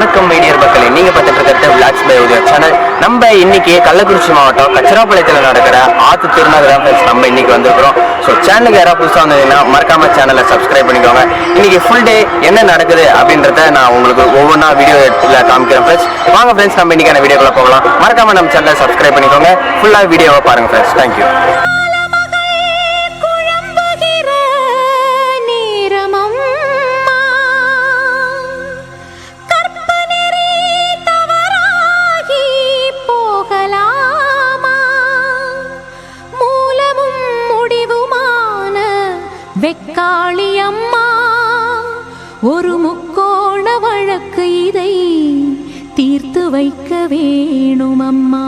வணக்கம் மீடியர் மக்களே. நீங்க பார்த்துட்டு இருக்கிறது விளாக்ஸ் பை உதய சேனல் நம்ம இன்னைக்கு கள்ளக்குறிச்சி மாவட்டம் கச்சராப்பாளையத்தில் நடக்கிற ஆத்து திருநகர் ஃப்ரெண்ட்ஸ் நம்ம இன்னைக்கு வந்திருக்கிறோம். ஸோ சேனலுக்கு யாராவது புதுசாக வந்ததுன்னா மறக்காம சேனலை சப்ஸ்கிரைப் பண்ணிக்கோங்க. இன்னைக்கு ஃபுல் டே என்ன நடக்குது அப்படின்றத நான் உங்களுக்கு ஒவ்வொன்றா வீடியோ எடுத்துல காமிக்கிறேன் ஃப்ரெண்ட்ஸ் வாங்க ஃப்ரெண்ட்ஸ் நம்ம இன்னைக்கான வீடியோக்குள்ள போகலாம். மறக்காம நம்ம சேனலை சப்ஸ்கிரைப் பண்ணிக்கோங்க. ஃபுல்லாக வீடியோவை பாருங்க ஃப்ரெண்ட்ஸ் தேங்க்யூ வெக்காளி அம்மா ஒரு முக்கோண வழக்கு இதை தீர்த்து வைக்க வேணும் அம்மா